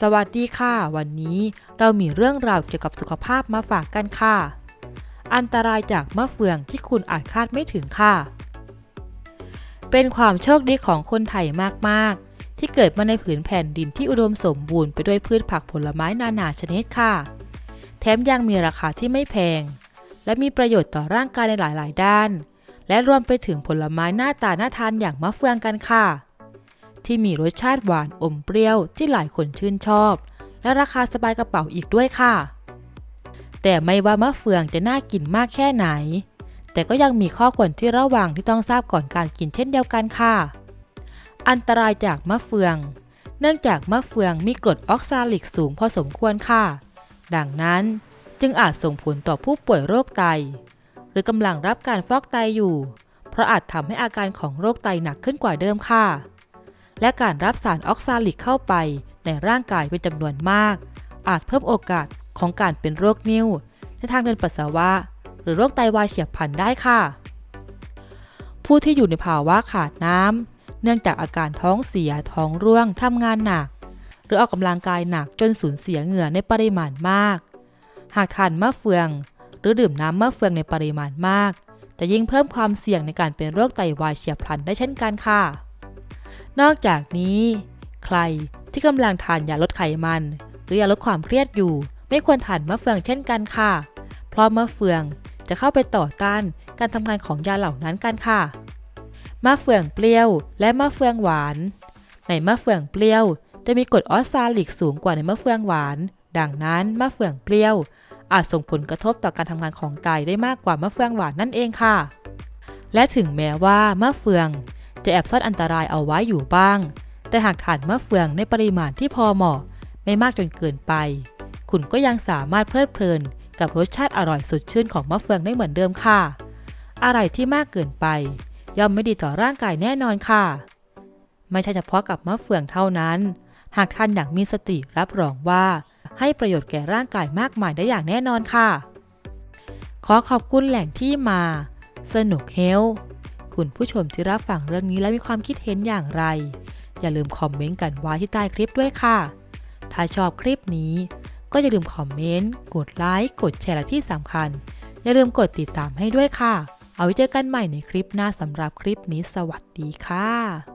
สวัสดีค่ะ วันนี้เรามีเรื่องราวเกี่ยวกับสุขภาพมาฝากกันค่ะ อันตรายจากมะเฟืองที่คุณอาจคาดไม่ถึงค่ะ เป็นความโชคดีของคนไทยมากๆ ที่เกิดมาในผืนแผ่นดินที่อุดมสมบูรณ์ไปด้วยพืชผักผลไม้นานาชนิดค่ะ แถมยังมีราคาที่ไม่แพง และมีประโยชน์ต่อร่างกายในหลายๆ ด้าน และรวมไปถึงผลไม้หน้าตาน่าทานอย่างมะเฟืองกันค่ะ ที่มีรสชาติหวานอมเปรี้ยวที่หลายคนชื่นชอบ และราคาสบายกระเป๋าอีกด้วยค่ะ แต่ไม่ว่ามะเฟืองจะน่ากินมากแค่ไหน แต่ก็ยังมีข้อควรที่ระวังที่ต้องทราบก่อนการกินเช่นเดียวกันค่ะ อันตรายจากมะเฟือง เนื่องจากมะเฟืองมีกรดออกซาลิกสูงพอสมควรค่ะ ดังนั้นจึงอาจส่งผลต่อผู้ป่วยโรคไต หรือกำลังรับการฟอกไตอยู่ เพราะอาจทำให้อาการของโรคไตหนักขึ้นกว่าเดิมค่ะ และการรับสารออกซาลิกเข้าไปในร่างกายเป็นจำนวนมาก อาจเพิ่มโอกาสของการเป็นโรคนิ่วในทางเดินปัสสาวะ หรือโรคไตวายเฉียบพลันได้ค่ะ ผู้ที่อยู่ในภาวะขาดน้ำเนื่องจากอาการท้องเสียท้องร่วงทำงานหนัก หรือออกกำลังกายหนักจนสูญเสียเหงื่อในปริมาณมาก หากทานมะเฟือง หรือดื่มน้ำมะเฟืองในปริมาณมาก จะยิ่งเพิ่มความเสี่ยงในการเป็นโรคไตวายเฉียบพลันได้เช่นกันค่ะ นอกจากนี้ ใครที่กำลังทานยาลดไขมัน หรือยาลดความเครียดอยู่ ไม่ควรทานมะเฟืองเช่นกันค่ะ เพราะมะเฟืองจะเข้าไปต่อต้านการทำงานของยาเหล่านั้นกันค่ะ มะเฟืองเปรี้ยวและมะเฟืองหวาน ในมะเฟืองเปรี้ยว จะมีกรดออกซาลิกสูงกว่าในมะเฟืองหวาน ดังนั้นมะเฟืองเปรี้ยว อาจส่งผลกระทบต่อการทำงานของไตได้มากกว่ามะเฟืองหวานนั่นเองค่ะ และถึงแม้ว่ามะเฟือง จะแอบซ่อนอันตรายเอาไว้อยู่บ้าง แต่หากทานมะเฟืองในปริมาณที่พอเหมาะ ไม่มากจนเกินไป คุณก็ยังสามารถเพลิดเพลิน กับรสชาติอร่อยสดชื่นของมะเฟืองได้เหมือนเดิมค่ะ อะไรที่มากเกินไป ย่อมไม่ดีต่อร่างกายแน่นอนค่ะ ไม่ใช่เฉพาะกับมะเฟืองเท่านั้น หากทานอย่างมีสติรับรองว่า ให้ประโยชน์แก่ร่างกายมากมายได้อย่างแน่นอนค่ะ ขอขอบคุณแหล่งที่มา สนุกเฮล คุณผู้ชมที่รับฟังเรื่องนี้และมีความคิดเห็นอย่างไร อย่าลืมคอมเมนต์กันไว้ที่ใต้คลิปด้วยค่ะ ถ้าชอบคลิปนี้ ก็อย่าลืมคอมเมนต์ กดไลค์ กดแชร์และที่สำคัญ อย่าลืมกดติดตามให้ด้วยค่ะ เอาไว้เจอกันใหม่ในคลิปหน้าสำหรับคลิปนี้สวัสดีค่ะ